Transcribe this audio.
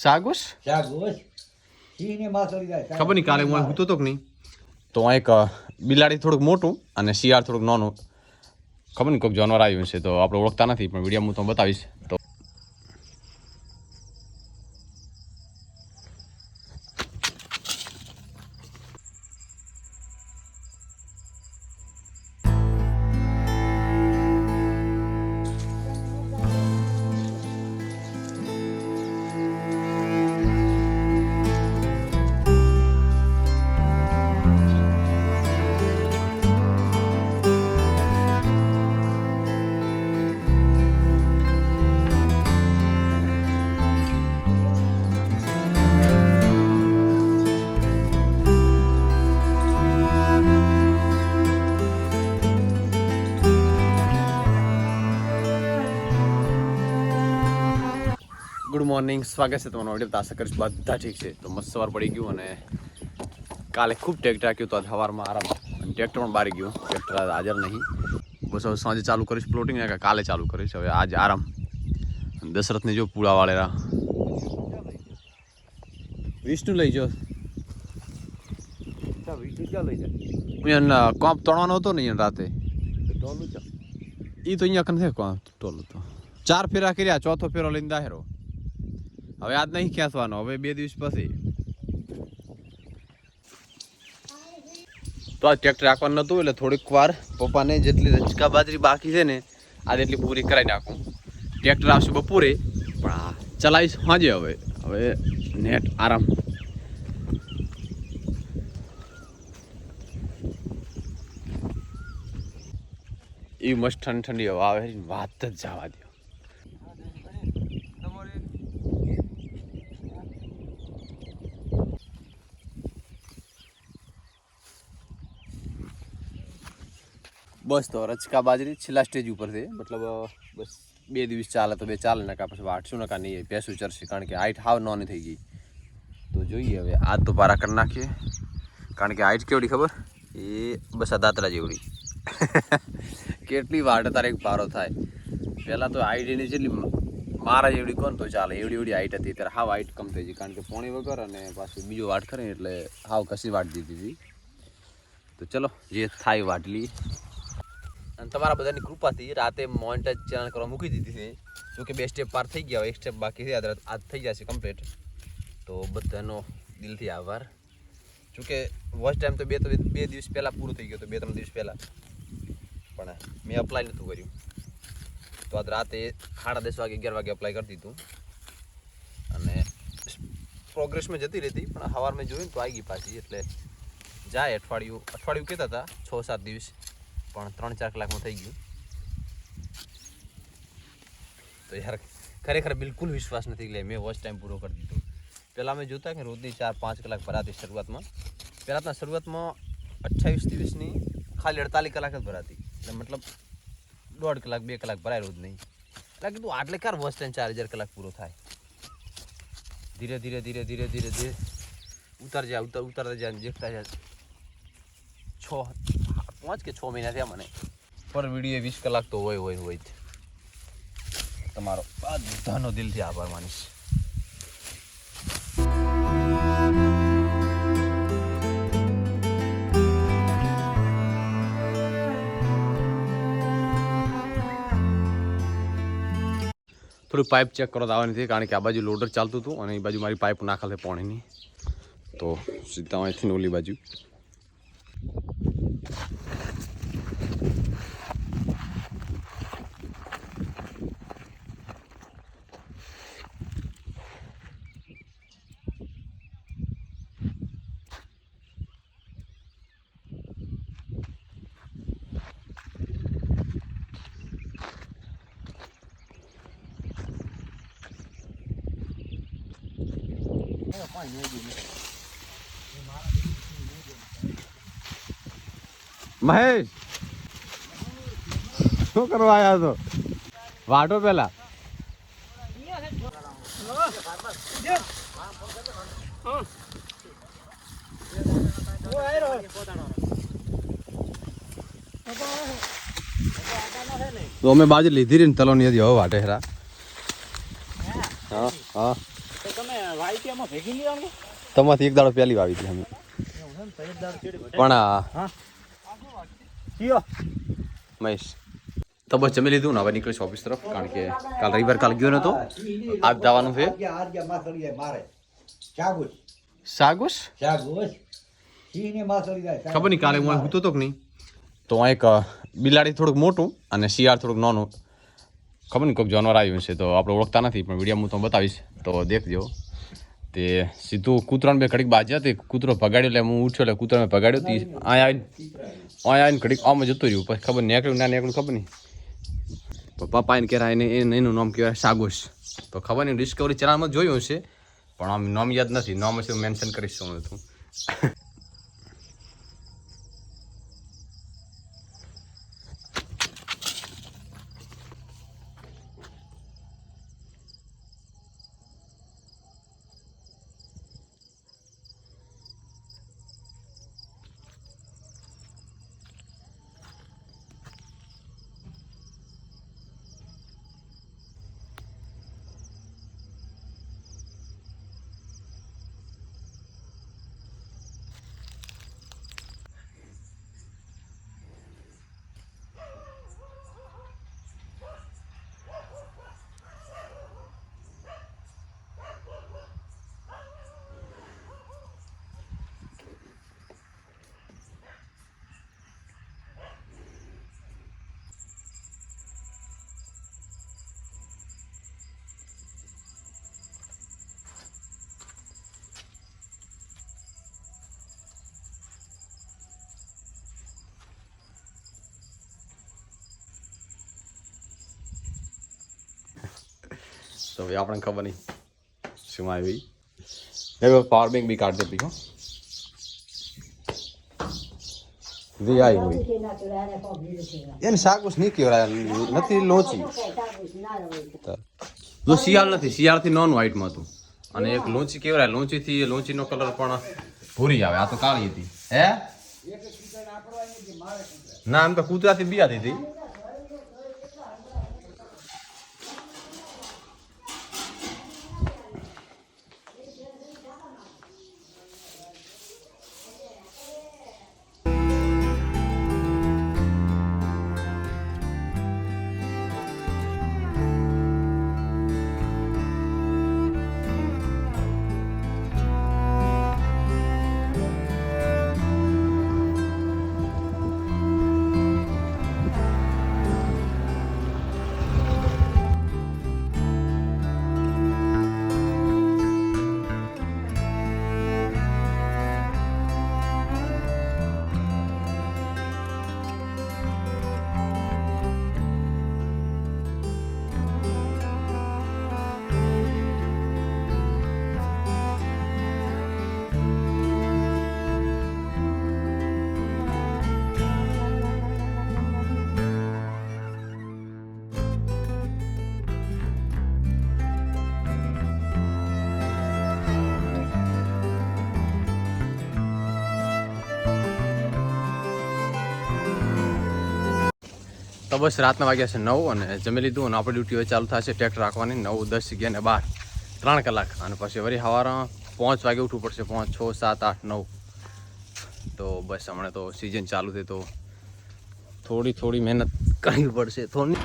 સાગોસ? શાક હોય સિંહને જાય ખબર નહીં કાલે હું હૂતો તો કે નહીં. તો આ એક બિલાડી થોડુંક મોટું અને શિયાળ થોડુંક નાનું. ખબર નહીં કોઈક જાનવર આવ્યું છે તો આપણે ઓળખતા નથી પણ વીડિયો હું તમને બતાવીશ. મોર્નિંગ સ્વાગત છે તમારું વીડિયો આશા કરીશ. બધા ઠીક છે. તો મસ્ત સવાર પડી ગયું અને કાલે ખૂબ ટ્રેક્ટર આક્યું તો સવારમાં આરામ. અને ટ્રેક્ટર પણ બારી ગયું. ટ્રેક્ટર હાજર નહીં. બસ હવે સાંજે ચાલુ કરીશ પ્લોટિંગ ને કાલે ચાલુ કરીશ. હવે આજ આરામ. અને દશરથને જો પૂળા વાળેરા વિષ્ણુ લઈ જો અહીંયા કોપ તણવાનો હતો ને રાતે? એ તો અહીંયા કને કોપ ટોલું તો ચાર ફેરા કર્યા ચોથો ફેરો લઈને દાહેરો હવે આજ નહીં ખેંચવાનો, હવે બે દિવસ પછી. તો આ ટ્રેક્ટર રાખવાનું નતું એટલે થોડીક વાર પપ્પાને જેટલી રચકા બાજરી બાકી છે ને આજે એટલી પૂરી કરાવી નાખું. ટ્રેક્ટર આવશે બપોરે, પણ આ ચલાવીશ સાંજે હવે. હવે નેટ આરામ. એ મસ્ત ઠંડી ઠંડી હવા આવે વાત જ જવા દો. બસ તો રચકા બાજરી છેલ્લા સ્ટેજ ઉપર છે. મતલબ, બસ બે દિવસ ચાલે તો બે ચાલે, નકા પછી વાટશું, નકા નહીં પેસું ચરશે, કારણ કે હાઈટ હાવ નોની થઈ ગઈ. તો જોઈએ હવે આજ તો પારા કરી નાખીએ. કારણ કે હાઈટ કેવડી ખબર? એ બસ આ દાતરા જેવડી. કેટલી વાટ તારે એક પારો થાય. પહેલાં તો હાઈટ એની જેટલી મારા જેવડી કોણ તો ચાલે. એવડી એવડી હાઈટ હતી. ત્યારે હાવ હાઈટ કમ થઈ ગઈ, કારણ કે પોણી વગર અને પાછું બીજો વાટ કરે એટલે હાવ કશી વાટ દીધી હતી. તો ચલો, જે થાય વાટલી તમારા બધાની કૃપાથી રાતે મોન્ટેજ ચેનલ કરવા મૂકી દીધી છે. જો કે બે સ્ટેપ પાર થઈ ગયા એક સ્ટેપ બાકી છે, આજ થઈ જશે કમ્પ્લીટ તો બધાનો દિલથી આભાર. જો કે વોચ ટાઈમ તો બે તો બે દિવસ પહેલાં પૂરું થઈ ગયું તો બે ત્રણ દિવસ પહેલાં. પણ મેં અપ્લાય નહોતું કર્યું. તો આજ રાતે સાડા દસ વાગે, અગિયાર વાગે અપ્લાય કરી દીધું. અને પ્રોગ્રેસમાં જતી રહેતી, પણ સવારમાં જોયું તો આવી ગઈ પાછી. એટલે જાય અઠવાડિયું અઠવાડિયું કહેતા હતા, છ સાત દિવસ. પણ ત્રણ ચાર કલાકમાં થઈ ગયું. તો યાર, ખરેખર બિલકુલ વિશ્વાસ નથી લે મેં વોચ ટાઈમ પૂરો કરી દીધો. પહેલાં મેં જોતા કે રોજની ચાર, પાંચ કલાક ભરાતી શરૂઆતમાં. પહેલાં તો શરૂઆતમાં અઠ્ઠાવીસ દિવસની ખાલી અડતાલીસ કલાક જ ભરાતી. એટલે મતલબ દોઢ કલાક, બે કલાક ભરાય રોજ નહીં એટલે કીધું, આટલે ક્યારે વોચ ટાઈમ ચાર હજાર કલાક પૂરો થાય? ધીરે ધીરે ધીરે ધીરે ધીરે ધીરે ઉતાર જાય ઉતાર ઉતારતા જાય દેખતા જાય છ પાંચ કે છ મહિના થયા મને પર વીડિયો વીસ કલાક તો હોય હોય હોય તમારો બધાનો દિલથી આભાર માનીશ. થોડું પાઇપ ચેક કરો તો આવવાની હતી, કારણ કે આ બાજુ લોડર ચાલતું હતું અને એ બાજુ મારી પાઇપ નાખાલે પાણીની. તો સીધા અહીંથી ઓલી બાજુ. મહેશ, શું કરવા આવ્યા છો? વાટો પેલા. તો અમે બાજુ લીધી રહી ને તલોની હતી હવે વાટે હેરા. હા હા. તમે વાઈટીઆમાં ભેગી નહીં આવો તમાથી એક દાડો પહેલી વાવી હતી અમે. પણ મહેશ તો બસ જમી લીધું ને હવે નીકળીશ ઓફિસ તરફ કારણ કે કાલ રવિવાર કાલ ગયો નતો. આજ જવાનું છે. સાગુસ ખબર નહીં કાલે હું હૂતો તો કે નહીં. તો એક બિલાડી થોડુંક મોટું અને શિયાળ થોડુંક નાનું. ખબર નહીં કોઈક જાનવર આવ્યું છે તો આપણે ઓળખતા નથી પણ વીડિયો હું તમને બતાવીશ. તો દેખજો તે સીધું કૂતરાને બે ઘડીક બાજ્યા તે કૂતરો ભગાડ્યો એટલે હું ઉઠ્યો એટલે કૂતરાને ભગાડ્યો તી અહીંયા આવીને અહીંયા આવીને ઘડીક આમાં જતું રહ્યું. પછી ખબર નીકળ્યું ના નીકળ્યું ખબર નહીં. તો પપ્પા એને કહેવાય એને એને- એનું નામ કહેવાય સાગોશ. તો ખબર નહીં ડિસ્કવરી ચેનલમાં જોયું હશે પણ આમ નામ યાદ નથી. નામ હશે મેન્શન કરીશ હું. તું તો હવે આપણને ખબર નહીં શું આવી હવે પાવર બેંક બી કાઢ દેતી હો વી આઈ હોય એને શાકુશ નહીં કહેવાય નથી લોચી જો શિયાળ નથી શિયાળથી નોન વ્હાઈટમાં હતું અને એક લોચી કેવરાય લોચીથી લોચીનો કલર પણ ભૂરી આવે. આ તો કાળી હતી. હે? ના એમ તો કૂતરાથી બિયાતી હતી. તો બસ રાતના વાગ્યા છે નવ અને જમી લીધું અને આપણી ડ્યુટી હવે ચાલુ થશે. ટ્રેક્ટર રાખવાની નવ, દસ, અગિયાર ને બાર. ત્રણ કલાક. અને પછી વળી સવારે પાંચ વાગે ઉઠવું પડશે. પાંચ, છ, સાત, આઠ, નવ. તો બસ હમણાં તો સિઝન ચાલુ થઈ તો થોડી થોડી મહેનત કરવી પડશે. થોડી